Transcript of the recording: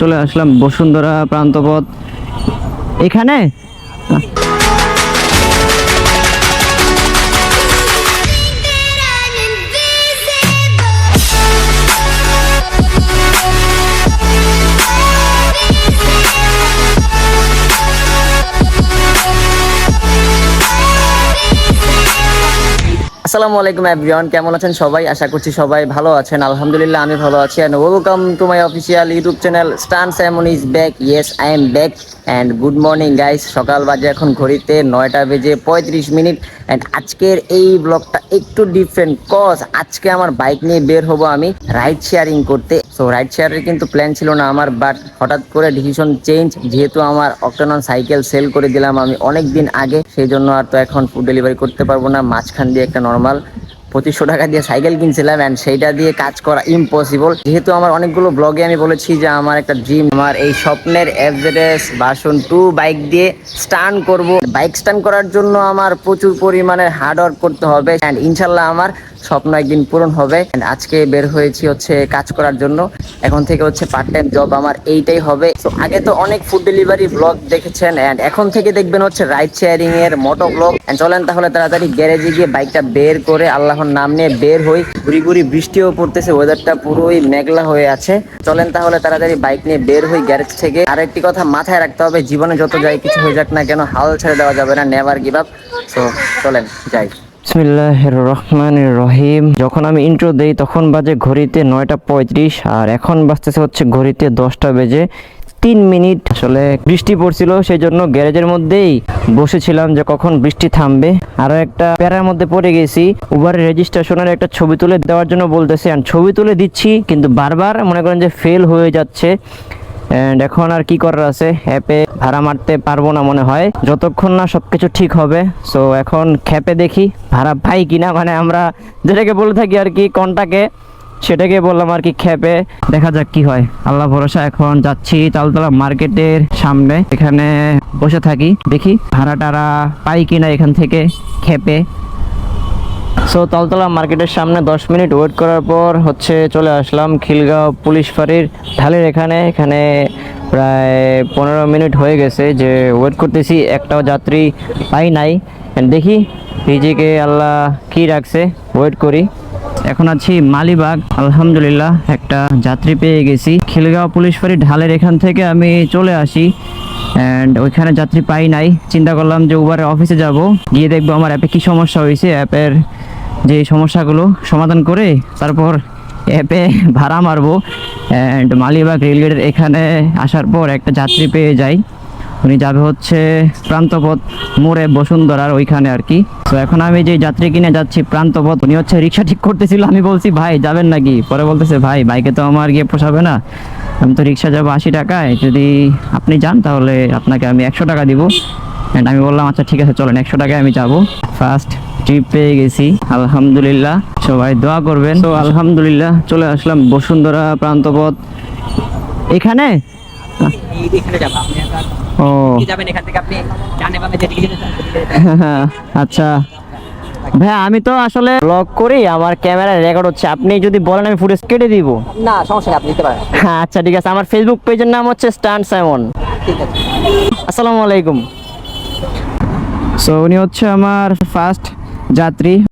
চলে আসলাম বসুন্ধরা প্রান্তপথ। এখানে? আসসালামু আলাইকুম এভরিওয়ান কেমন আছেন সবাই? আশা করছি সবাই ভালো আছেন। আলহামদুলিল্লাহ, আমি ভালো আছি। And welcome to my official YouTube channel stun salmon is back yes I am back and good morning guys সকাল বাজে এখন ঘড়িতে নয়টা বেজে পঁয়ত্রিশ মিনিট। অ্যান্ড আজকের এই ব্লগটা একটু ডিফারেন্ট কজ আজকে আমার বাইক নিয়ে বের হব আমি রাইড শেয়ারিং করতে। সো রাইড শেয়ারের কিন্তু প্ল্যান ছিল না আমার বাট হঠাৎ করে ডিসিশন চেঞ্জ যেহেতু আমার অক্টানন সাইকেল সেল করে দিলাম আমি অনেক দিন আগে সেই জন্য আর তো এখন ফুড ডেলিভারি করতে পারব না। মাঝখান দিয়ে একটা নর্মাল পঁচিশশো টাকা দিয়ে সাইকেল কিনছিলাম অ্যান্ড সেইটা দিয়ে কাজ করা ইম্পসিবল যেহেতু আমার অনেকগুলো ব্লগে আমি বলেছি যে আমার একটা ড্রিম আমার এই স্বপ্নের এফজেডএস ভার্সন টু বাইক দিয়ে স্টান করব। বাইক স্টান করার জন্য আমার প্রচুর পরিমাণে হার্ড ওয়ার্ক করতে হবে অ্যান্ড ইনশাল্লাহ আমার স্বপ্ন একদিন পূরণ হবে। আজকে বের হয়েছি হচ্ছে কাজ করার জন্য। এখন থেকে হচ্ছে পার্ট টাইম জব আমার এইটাই হবে। তো আগে তো অনেক ফুড ডেলিভারি ব্লগ দেখেছেন। অ্যান্ড এখন থেকে দেখবেন হচ্ছে রাইড শেয়ারিং এর মোটো ব্লগ চলেন তাহলে তাড়াতাড়ি গ্যারেজে গিয়ে বাইকটা বের করে আল্লাহর নাম নিয়ে বের হই। ঘুরি ঘুরি বৃষ্টিও পড়তেছে ওয়েদারটা পুরোই মেঘলা হয়ে আছে। চলেন তাহলে তাড়াতাড়ি বাইক নিয়ে বের হই গ্যারেজ থেকে। আর একটি কথা মাথায় রাখতে হবে, জীবনে যত যাই কিছু হয়ে যাক না কেন, হাল ছেড়ে দেওয়া যাবে না নেভার গিভ আপ সো চলেন, যাই। বিসমিল্লাহির রহমানির রহিম যখন আমি ইন্ট্রো দেই, তখন বাজে ঘড়িতে নয়টা পঁয়ত্রিশ, আর এখন বাজতেছে হচ্ছে ঘড়িতে দশটা বেজে তিন মিনিট। আসলে বৃষ্টি পড়ছিল সেই জন্য গ্যারেজের মধ্যেই বসেছিলাম যে কখন বৃষ্টি থামবে। আরও একটা প্যারার মধ্যে পড়ে গেছি উবারের রেজিস্ট্রেশনের একটা ছবি তুলে দেওয়ার জন্য বলতেছে। ছবি তুলে দিচ্ছি, কিন্তু বারবার মনে করেন যে ফেল হয়ে যাচ্ছে। অ্যান্ড এখন আর কি করার আছে? অ্যাপে ভাড়া মারতে পারব না মনে হয়। যতক্ষণ না সব কিছু ঠিক হবে সো এখন খ্যাপে দেখি, ভাড়া পাই কিনা? মানে আমরা যেটাকে বলে থাকি আর কি, কন্টাকে, সেটাকে বললাম আর কি খ্যাপে দেখা যাক কি হয়। আল্লাহ ভরসা, এখন যাচ্ছি তালতলা মার্কেটের সামনে। এখানে বসে থাকি, দেখি ভাড়া টাড়া পাই কিনা এখান থেকে খেপে সো তালতলা মার্কেটের সামনে দশ মিনিট ওয়েট করার পর হচ্ছে চলে আসলাম খিলগাঁও পুলিশ ফাঁড়ির ঢালের এখানে। এখানে প্রায় পনেরো মিনিট হয়ে গেছে যে ওয়েট করতেছি, একটাও যাত্রী পাই নাই। দেখি নিজেকে আল্লাহ কি রাখছে ওয়েট করি। এখন আছি মালিবাগ, আলহামদুলিল্লাহ একটা যাত্রী পেয়ে গেছি। খিলগাঁও পুলিশ ফাঁড়ি ঢালের এখান থেকে আমি চলে আসি। অ্যান্ড ওইখানে যাত্রী পাই নাই। চিন্তা করলাম যে উবারে অফিসে যাব। গিয়ে দেখব আমার অ্যাপে কী সমস্যা হয়েছে। অ্যাপের যে সমস্যাগুলো, সমাধান করে তারপর অ্যাপে ভাড়া মারবো। অ্যান্ড মালিবাগ রেলগেটের এখানে আসার পর একটা যাত্রী পেয়ে যাই। উনি যাবে হচ্ছে প্রান্তপথ মোড়ে বসুন্ধরার ওইখানে আর কি। তো এখন আমি যে যাত্রী কিনে যাচ্ছি প্রান্তপথ, উনি হচ্ছে রিক্সা ঠিক করতেছিল। আমি বলছি, ভাই, যাবেন নাকি? পরে বলতেছে, ভাই, বাইকে তো আমার গিয়ে পোষাবে না। আমি তো রিক্সা যাব আশি টাকায়। যদি আপনি যান তাহলে আপনাকে আমি একশো টাকা দিব। অ্যান্ড আমি বললাম আচ্ছা ঠিক আছে, চলেন, একশো টাকায় আমি যাব। ফার্স্ট ট্রিপ পেয়ে গেছি, আলহামদুলিল্লাহ। সবাই দোয়া করবেন। তো আলহামদুলিল্লাহ, চলে আসলাম বসুন্ধরা প্রান্তপথ। এখানে ও। যেতে পারেন। আচ্ছা। ভাই আমি তো আসলে ব্লগ করি আমার ক্যামেরা রেকর্ড হচ্ছে। আপনি যদি বলেন আমি ফুটেজ কেটে দিব। না সমস্যা নেই আপনি দিতে পারেন। হ্যাঁ আচ্ছা ঠিক আছে। আমার ফেসবুক পেজের নাম হচ্ছে স্টান সাইমন আসসালামু আলাইকুম। সো উনি হচ্ছে আমার ফার্স্ট যাত্রী।